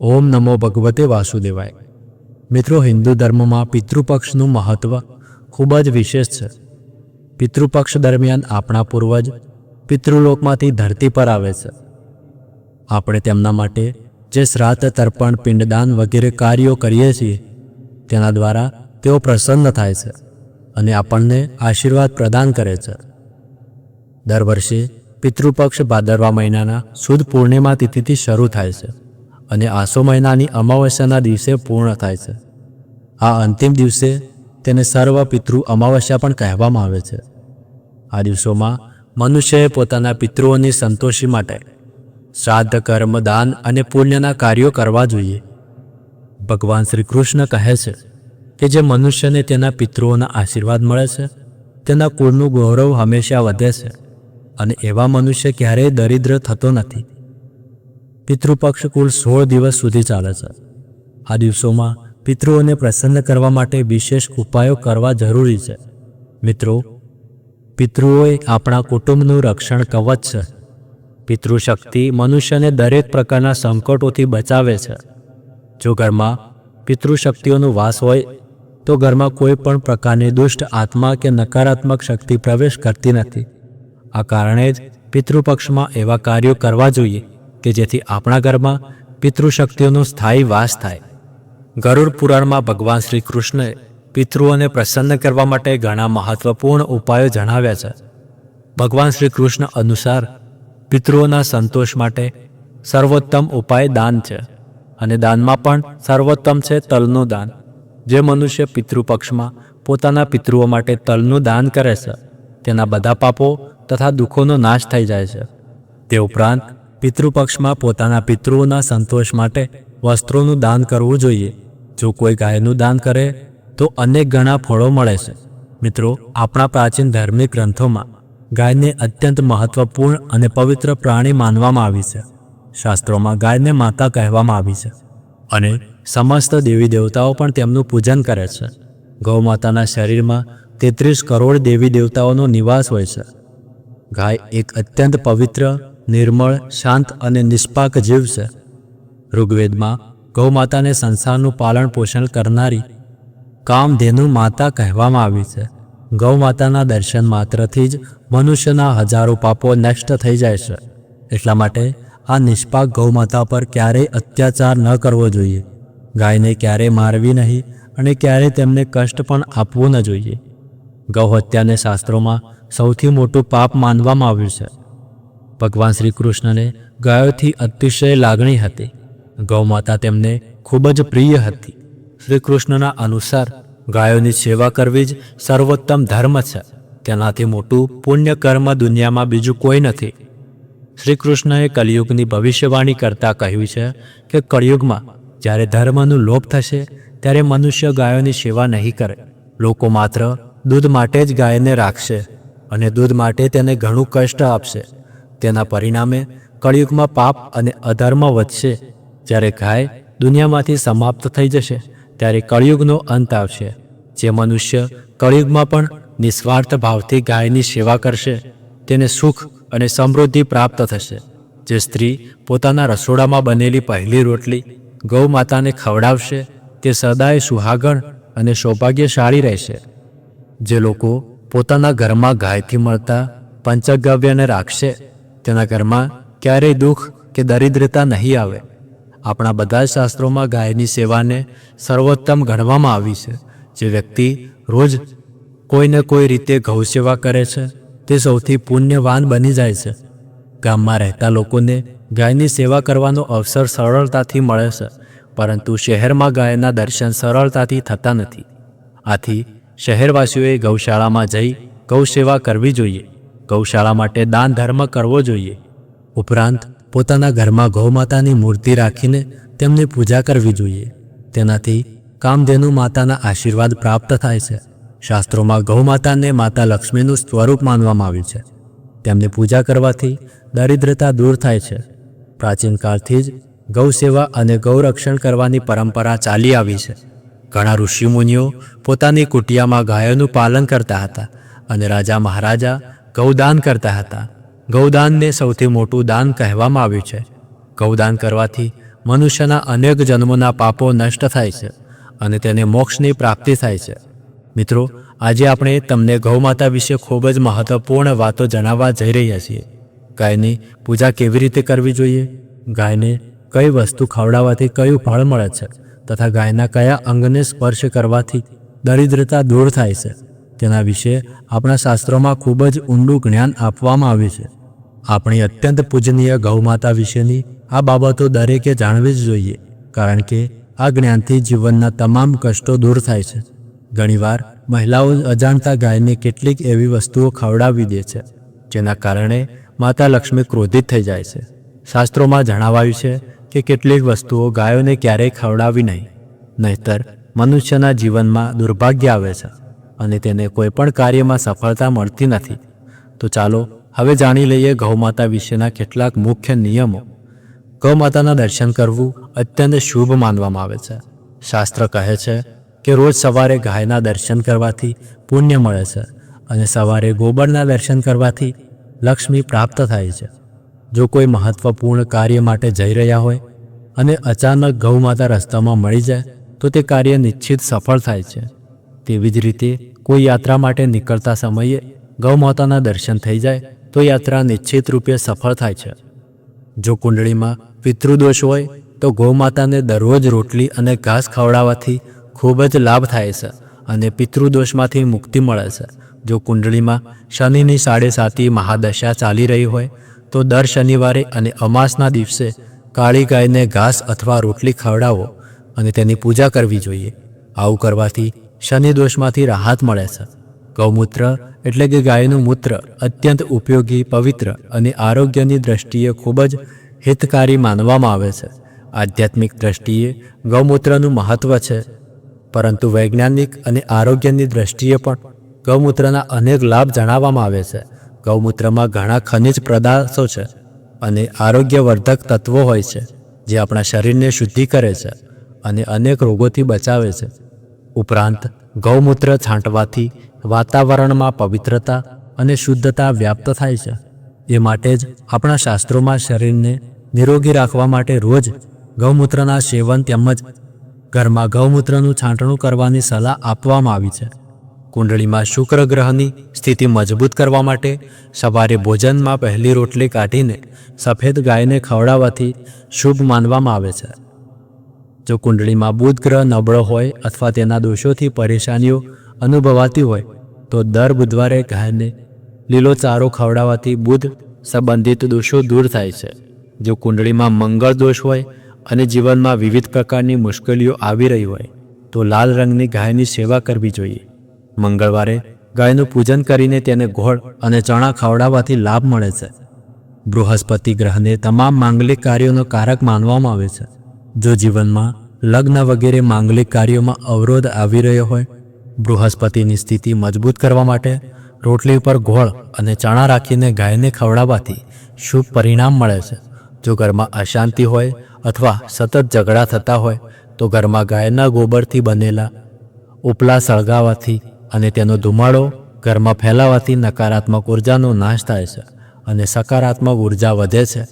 ઓમ નમો ભગવતે વાસુદેવાય. મિત્રો, હિન્દુ ધર્મમાં પિતૃપક્ષનું મહત્વ ખૂબ જ વિશેષ છે. પિતૃપક્ષ દરમિયાન આપણા પૂર્વજ પિતૃલોકમાંથી ધરતી પર આવે છે. આપણે તેમના માટે જે શ્રાદ્ધ, તર્પણ, પિંડદાન વગેરે કાર્યો કરીએ છીએ, તેના દ્વારા તેઓ પ્રસન્ન થાય છે અને આપણને આશીર્વાદ પ્રદાન કરે છે. દર વર્ષે પિતૃપક્ષ ભાદરવા મહિનાના સુદ પૂર્ણિમા તિથિથી શરૂ થાય છે. અને આસો મહિનાની અમાવસ્યાના દિવસે પૂર્ણ થાય છે. આ અંતિમ દિવસે તેને સર્વ પિતૃ અમાવસ્યા પણ કહેવામાં આવે છે. આ દિવસોમાં મનુષ્યએ પોતાના પિતૃઓની સંતોષી માટે શ્રાદ્ધ, કર્મ, દાન અને પુણ્યના કાર્યો કરવા જોઈએ. ભગવાન શ્રી કૃષ્ણ કહે છે કે જે મનુષ્યને તેના પિતૃઓના આશીર્વાદ મળે છે, તેના કુળનું ગૌરવ હંમેશા વધે છે અને એવા મનુષ્ય ક્યારેય દરિદ્ર થતો નથી. પિતૃપક્ષ કુલ સોળ દિવસ સુધી ચાલે છે. આ દિવસોમાં પિતૃઓને પ્રસન્ન કરવા માટે વિશેષ ઉપાયો કરવા જરૂરી છે. મિત્રો, પિતૃઓએ આપણા કુટુંબનું રક્ષણ કવચ છે. પિતૃશક્તિ મનુષ્યને દરેક પ્રકારના સંકટોથી બચાવે છે. જો ઘરમાં પિતૃશક્તિઓનો વાસ હોય, તો ઘરમાં કોઈ પણ પ્રકારની દુષ્ટ આત્મા કે નકારાત્મક શક્તિ પ્રવેશ કરતી નથી. આ કારણે જ પિતૃપક્ષમાં એવા કાર્યો કરવા જોઈએ. કે જેથી આપણા ઘરમાં પિતૃશક્તિઓનો સ્થાયી વાસ થાય. ગરુડ પુરાણમાં ભગવાન શ્રી કૃષ્ણએ પિતૃઓને પ્રસન્ન કરવા માટે ઘણા મહત્વપૂર્ણ ઉપાયો જણાવ્યા છે. ભગવાન શ્રી કૃષ્ણ અનુસાર પિતૃઓના સંતોષ માટે સર્વોત્તમ ઉપાય દાન છે અને દાનમાં પણ સર્વોત્તમ છે તલનું દાન. જે મનુષ્ય પિતૃપક્ષમાં પોતાના પિતૃઓ માટે તલનું દાન કરે છે, તેના બધા પાપો તથા દુઃખોનો નાશ થઈ જાય છે. તે ઉપરાંત પિતૃપક્ષમાં પોતાના પિતૃઓના સંતોષ માટે વસ્ત્રોનું દાન કરવું જોઈએ. જો કોઈ ગાયનું દાન કરે, તો અનેક ગણા ફળો મળે છે. મિત્રો, આપણા પ્રાચીન ધાર્મિક ગ્રંથોમાં ગાયને અત્યંત મહત્વપૂર્ણ અને પવિત્ર પ્રાણી માનવામાં આવી છે. શાસ્ત્રોમાં ગાયને માતા કહેવામાં આવી છે અને સમસ્ત દેવી દેવતાઓ પણ તેમનું પૂજન કરે છે. ગૌમાતાના શરીરમાં તેત્રીસ કરોડ દેવી દેવતાઓનો નિવાસ હોય છે. ગાય એક અત્યંત પવિત્ર નિર્મળ, શાંત અને નિષ્પાક જીવ છે. ઋગ્વેદમાં ગૌમાતાને સંસારનું પાલન પોષણ કરનારી કામધેનુ માતા કહેવામાં આવી છે. ગૌમાતાના દર્શન માત્રથી જ મનુષ્યના હજારો પાપો નષ્ટ થઈ જાય છે. એટલા માટે આ નિષ્પાક ગૌમાતા પર ક્યારેય અત્યાચાર ન કરવો જોઈએ. ગાયને ક્યારેય મારવી નહીં અને ક્યારેય તેમને કષ્ટ પણ આપવું ન જોઈએ. ગૌહત્યાને શાસ્ત્રોમાં સૌથી મોટું પાપ માનવામાં આવ્યું છે. ભગવાન શ્રી કૃષ્ણને ગાયોથી અતિશય લાગણી હતી. ગૌમાતા તેમને ખૂબ જ પ્રિય હતી. શ્રી કૃષ્ણના અનુસાર ગાયોની સેવા કરવી જ સર્વોત્તમ ધર્મ છે. તેનાથી મોટું પુણ્ય કર્મ દુનિયામાં બીજું કોઈ નથી. શ્રી કૃષ્ણએ કલિયુગની ભવિષ્યવાણી કરતાં કહ્યું છે કે કળિયુગમાં જ્યારે ધર્મનું લોપ થશે, ત્યારે મનુષ્ય ગાયોની સેવા નહીં કરે. લોકો માત્ર દૂધ માટે જ ગાયને રાખશે અને દૂધ માટે તેને ઘણું કષ્ટ આપશે. તેના પરિણામે કળિયુગમાં પાપ અને અધર્મ વધશે. જ્યારે ગાય દુનિયામાંથી સમાપ્ત થઈ જશે, ત્યારે કળિયુગનો અંત આવશે, જે મનુષ્ય કળિયુગમાં પણ નિસ્વાર્થ ભાવથી ગાયની સેવા કરશે, તેને સુખ અને સમૃદ્ધિ પ્રાપ્ત થશે. જે સ્ત્રી પોતાના રસોડામાં બનેલી પહેલી રોટલી ગૌ માતાને ખવડાવશે, તે સદાય સુહાગણ અને સૌભાગ્યશાળી રહેશે. જે લોકો પોતાના ઘરમાં ગાયથી મળતા પંચગવ્યને રાખશે તેના ઘરમાં ક્યારેય દુઃખ કે દરિદ્રતા નહીં આવે. આપણા બધા શાસ્ત્રોમાં ગાયની સેવાને સર્વોત્તમ ગણવામાં આવી છે. જે વ્યક્તિ રોજ કોઈને કોઈ રીતે ગૌ સેવા કરે છે, તે સૌથી પુણ્યવાન બની જાય છે. ગામમાં રહેતા લોકોને ગાયની સેવા કરવાનો અવસર સરળતાથી મળે છે, પરંતુ શહેરમાં ગાયના દર્શન સરળતાથી થતા નથી. આથી શહેરવાસીઓએ ગૌશાળામાં જઈ ગૌ સેવા કરવી જોઈએ. ગૌશાળા માટે દાન ધર્મ કરવો જોઈએ. ઉપરાંત, પોતાના ઘરમાં ગૌમાતાની મૂર્તિ રાખીને તેમની પૂજા કરવી જોઈએ. તેનાથી કામધેનુ માતાના આશીર્વાદ પ્રાપ્ત થાય છે. શાસ્ત્રોમાં ગૌમાતાને માતા લક્ષ્મીનું સ્વરૂપ માનવામાં આવ્યું છે. તેમની પૂજા કરવાથી દરિદ્રતા દૂર થાય છે. પ્રાચીન કાળથી જ ગૌ સેવા અને ગૌરક્ષણ કરવાની પરંપરા ચાલી આવી છે. ઘણા ઋષિમુનિઓ પોતાની કુટિયામાં ગાયોનું પાલન કરતા હતા અને રાજા મહારાજા ગૌદાન કરતા હતા. ગૌદાનને સૌથી મોટું દાન કહેવામાં આવ્યું છે. ગૌદાન કરવાથી મનુષ્યના અનેક જન્મોના પાપો નષ્ટ થાય છે અને તેને મોક્ષની પ્રાપ્તિ થાય છે. મિત્રો, આજે આપણે તમને ગૌમાતા વિશે ખૂબ જ મહત્વપૂર્ણ વાતો જણાવવા જઈ રહ્યા છીએ. ગાયની પૂજા કેવી રીતે કરવી જોઈએ? ગાયને કઈ વસ્તુ ખવડાવવાથી કયું ફળ મળે છે? તથા ગાયના કયા અંગને સ્પર્શ કરવાથી દરિદ્રતા દૂર થાય છે? તેના વિશે આપણા શાસ્ત્રોમાં ખૂબ જ ઊંડું જ્ઞાન આપવામાં આવ્યું છે. આપણી અત્યંત પૂજનીય ગૌમાતા વિશેની આ બાબતો દરેકે જાણવી જ જોઈએ, કારણ કે આ જ્ઞાનથી જીવનના તમામ કષ્ટો દૂર થાય છે. ઘણીવાર મહિલાઓ અજાણતા ગાયને કેટલીક એવી વસ્તુઓ ખવડાવી દે છે, જેના કારણે માતા લક્ષ્મી ક્રોધિત થઈ જાય છે. શાસ્ત્રોમાં જણાવાયું છે કે કેટલીક વસ્તુઓ ગાયોને ક્યારેય ખવડાવી નહીં, નહીતર મનુષ્યના જીવનમાં દુર્ભાગ્ય આવે છે. અને તેને કોઈ પણ કાર્યમાં સફળતા મળતી નથી. તો ચાલો, હવે જાણી લઈએ ગૌમાતા વિશેના કેટલાક મુખ્ય નિયમો. ગૌમાતાના દર્શન કરવું અત્યંત શુભ માનવામાં આવે છે. શાસ્ત્ર કહે છે કે રોજ સવારે ગાયના દર્શન કરવાથી પુણ્ય મળે છે અને સવારે ગોબરના દર્શન કરવાથી લક્ષ્મી પ્રાપ્ત થાય છે. જો કોઈ મહત્વપૂર્ણ કાર્ય માટે જઈ રહ્યા હોય અને અચાનક ગૌમાતા રસ્તામાં મળી જાય, તો તે કાર્ય નિશ્ચિત સફળ થાય છે. તેવી જ રીતે કોઈ યાત્રા માટે નીકળતા સમયે ગૌમાતાના દર્શન થઈ જાય, તો યાત્રા નિશ્ચિત રૂપે સફળ થાય છે. જો કુંડળીમાં પિતૃદોષ હોય, તો ગૌમાતાને દરરોજ રોટલી અને ઘાસ ખવડાવવાથી ખૂબ જ લાભ થાય છે અને પિતૃદોષમાંથી મુક્તિ મળે છે. જો કુંડળીમાં શનિની સાડે સાતી મહાદશા ચાલી રહી હોય, તો દર શનિવારે અને અમાસના દિવસે કાળી ગાયને ઘાસ અથવા રોટલી ખવડાવો અને તેની પૂજા કરવી જોઈએ. આવું કરવાથી શનિ દોષમાંથી રાહત મળે છે. ગૌમૂત્ર એટલે કે ગાયનું મૂત્ર અત્યંત ઉપયોગી, પવિત્ર અને આરોગ્યની દ્રષ્ટિએ ખૂબ જ હિતકારી માનવામાં આવે છે. આધ્યાત્મિક દ્રષ્ટિએ ગૌમૂત્રનું મહત્ત્વ છે. પરંતુ વૈજ્ઞાનિક અને આરોગ્યની દ્રષ્ટિએ પણ ગૌમૂત્રના અનેક લાભ જણાવવામાં આવે છે. ગૌમૂત્રમાં ઘણા ખનિજ પદાર્થો છે અને આરોગ્યવર્ધક તત્વો હોય છે જે આપણા શરીરને શુદ્ધિ કરે છે અને અનેક રોગોથી બચાવે છે. ઉપરાંત ગૌમૂત્ર છાંટવાથી વાતાવરણમાં પવિત્રતા અને શુદ્ધતા વ્યાપ્ત થાય છે. એ માટે જ આપણા શાસ્ત્રોમાં શરીરને નિરોગી રાખવા માટે રોજ ગૌમૂત્રના સેવન તેમજ ઘરમાં ગૌમૂત્રનું છાંટણું કરવાની સલાહ આપવામાં આવી છે. કુંડળીમાં શુક્ર ગ્રહની સ્થિતિ મજબૂત કરવા માટે સવારે ભોજનમાં પહેલી રોટલી કાઢીને સફેદ ગાયને ખવડાવવાથી શુભ માનવામાં આવે છે. જો કુંડળીમાં બુધ ગ્રહ નબળો હોય અથવા તેના દોષોથી પરેશાનીઓ અનુભવાતી હોય, તો દર બુધવારે ગાયને લીલો ચારો ખવડાવવાથી બુધ સંબંધિત દોષો દૂર થાય છે. જો કુંડળીમાં મંગળ દોષ હોય અને જીવનમાં વિવિધ પ્રકારની મુશ્કેલીઓ આવી રહી હોય, તો લાલ રંગની ગાયની સેવા કરવી જોઈએ. મંગળવારે ગાયનું પૂજન કરીને તેને ગોળ અને ચણા ખવડાવવાથી લાભ મળે છે. બૃહસ્પતિ ગ્રહને તમામ માંગલિક કાર્યોનો કારક માનવામાં આવે છે. જો જીવનમાં લગ્ન વગેરે માંગલિક કાર્યોમાં અવરોધ આવી રહ્યો હોય, બૃહસ્પતિની સ્થિતિ મજબૂત કરવા માટે રોટલી ઉપર ગોળ અને ચણા રાખીને ગાયને ખવડાવવાથી શુભ પરિણામ મળે છે. જો ઘરમાં અશાંતિ હોય અથવા સતત ઝઘડા થતા હોય, તો ઘરમાં ગાયના ગોબરથી બનેલા ઉપલા સળગાવવાથી અને તેનો ધુમાડો ઘરમાં ફેલાવાથી નકારાત્મક ઉર્જાનો નાશ થાય છે અને સકારાત્મક ઊર્જા વધે છે.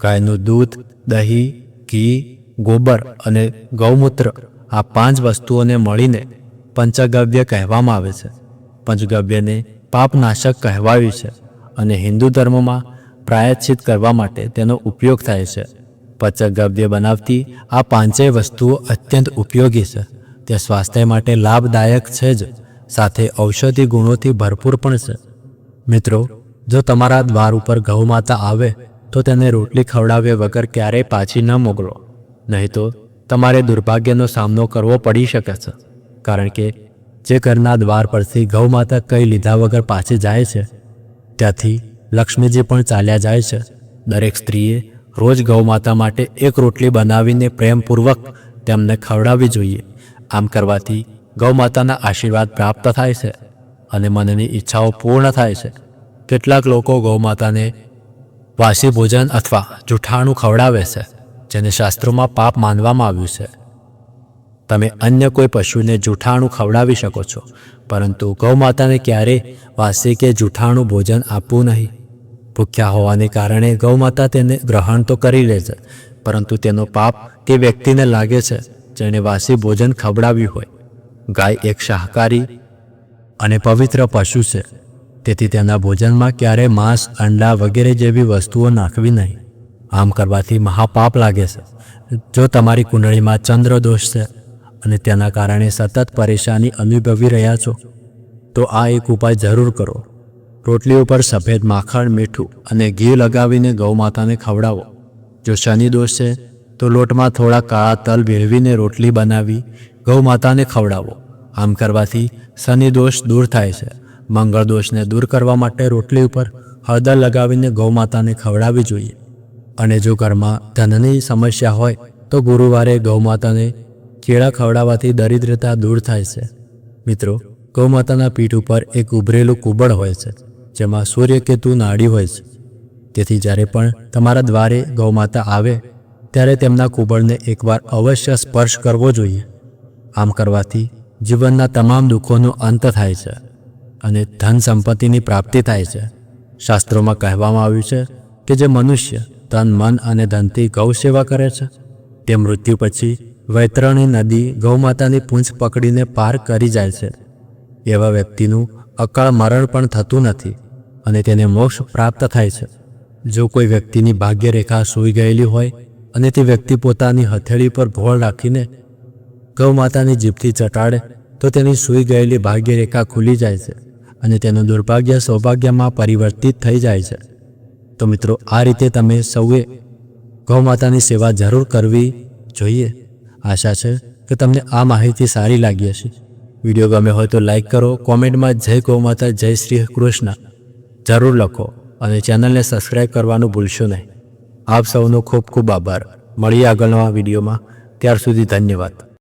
ગાયનું દૂધ, દહીં, ઘી ગોબર અને ગૌમૂત્ર આ પાંચ વસ્તુઓને મળીને પંચગવ્ય કહેવામાં આવે છે. પંચગવ્યને પાપનાશક કહેવાયું છે અને હિન્દુ ધર્મમાં પ્રાયશ્ચિત કરવા માટે તેનો ઉપયોગ થાય છે. પંચગવ્ય બનાવતી આ પાંચેય વસ્તુઓ અત્યંત ઉપયોગી છે. તે સ્વાસ્થ્ય માટે લાભદાયક છે જ. સાથે ઔષધિ ગુણોથી ભરપૂર પણ છે. મિત્રો, જો તમારા દ્વાર ઉપર ગૌમાતા આવે તો તેને રોટલી ખવડાવ્યા વગર ક્યારેય પાછી ન મોકલો. નહીં તો તમારે દુર્ભાગ્યનો સામનો કરવો પડી શકે છે. કારણ કે જે ઘરના દ્વાર પરથી ગૌમાતા કંઈ લીધા વગર પાછી જાય છે, ત્યાંથી લક્ષ્મીજી પણ ચાલ્યા જાય છે. દરેક સ્ત્રીએ રોજ ગૌમાતા માટે એક રોટલી બનાવીને પ્રેમપૂર્વક તેમને ખવડાવવી જોઈએ. આમ કરવાથી ગૌમાતાના આશીર્વાદ પ્રાપ્ત થાય છે અને મનની ઈચ્છાઓ પૂર્ણ થાય છે. કેટલાક લોકો ગૌમાતાને વાસી ભોજન અથવા જૂઠાણું ખવડાવે છે. જેને શાસ્ત્રોમાં પાપ માનવામાં આવ્યું છે. તમે અન્ય કોઈ પશુને જૂઠાણું ખવડાવી શકો છો, પરંતુ ગૌમાતાને ક્યારેય વાસી કે જૂઠાણું ભોજન આપવું નહીં. ભૂખ્યા હોવાને કારણે ગૌમાતા તેને ગ્રહણ તો કરી લે છે, પરંતુ તેનો પાપ તે વ્યક્તિને લાગે છે, જેણે વાસી ભોજન ખવડાવ્યું હોય. ગાય એક શાકાહારી અને પવિત્ર પશુ છે, તેથી તેના ભોજનમાં ક્યારેય માંસ, અંડા વગેરે જેવી વસ્તુઓ નાખવી નહીં. આમ કરવાથી મહાપાપ લાગે છે. જો તમારી કુંડળીમાં ચંદ્ર દોષ છે અને તેના કારણે સતત પરેશાની અનુભવી રહ્યા છો, તો આ એક ઉપાય જરૂર કરો. રોટલી ઉપર સફેદ માખણ, મીઠું અને ઘી લગાવીને ગૌમાતાને ખવડાવો. જો શનિ દોષ છે, તો લોટમાં થોડા કાળા તલ ભેળવીને રોટલી બનાવી ગૌમાતાને ખવડાવો. આમ કરવાથી શનિ દોષ દૂર થાય છે. મંગળ દોષને દૂર કરવા માટે રોટલી ઉપર હળદર લગાવીને ગૌમાતાને ખવડાવવી જોઈએ. અને જો ઘરમાં ધનની સમસ્યા હોય, તો ગુરુવારે ગૌમાતાને કેળા ખવડાવવાથી દરિદ્રતા દૂર થાય છે. મિત્રો, ગૌમાતાના પીઠ ઉપર એક ઉભરેલું કુબળ હોય છે, જેમાં સૂર્યકેતુ નાડી હોય છે. તેથી જ્યારે પણ તમારા દ્વારે ગૌમાતા આવે, ત્યારે તેમના કુબળને એકવાર અવશ્ય સ્પર્શ કરવો જોઈએ. આમ કરવાથી જીવનના તમામ દુઃખોનો અંત થાય છે અને ધન સંપત્તિની પ્રાપ્તિ થાય છે. શાસ્ત્રોમાં કહેવામાં આવ્યું છે કે જે મનુષ્ય તન, મન અને ધનથી ગૌ સેવા કરે છે. તે મૃત્યુ પછી વૈતરણી નદી ગૌમાતાની પૂંછ પકડીને પાર કરી જાય છે. એવા વ્યક્તિનું અકાળ મરણ પણ થતું નથી અને તેને મોક્ષ પ્રાપ્ત થાય છે. જો કોઈ વ્યક્તિની ભાગ્યરેખા સૂઈ ગયેલી હોય અને તે વ્યક્તિ પોતાની હથેળી પર ભોળ રાખીને ગૌમાતાની જીભથી ચટાડે, તો તેની સૂઈ ગયેલી ભાગ્યરેખા ખુલી જાય છે અને તેનું દુર્ભાગ્ય સૌભાગ્યમાં પરિવર્તિત થઈ જાય છે. તો મિત્રો, આ રીતે તમે સૌએ ગૌમાતાની સેવા જરૂર કરવી જોઈએ. આશા છે કે તમને આ માહિતી સારી લાગી હશે. વીડિયો ગમે હોય તો લાઈક કરો, કોમેન્ટમાં જય ગૌમાતા, જય શ્રી કૃષ્ણ જરૂર લખો અને ચેનલને સબસ્ક્રાઈબ કરવાનું ભૂલશો નહીં. આપ સૌનો ખૂબ ખૂબ આભાર. મળીએ આગળના વિડીયોમાં. ત્યાર સુધી ધન્યવાદ.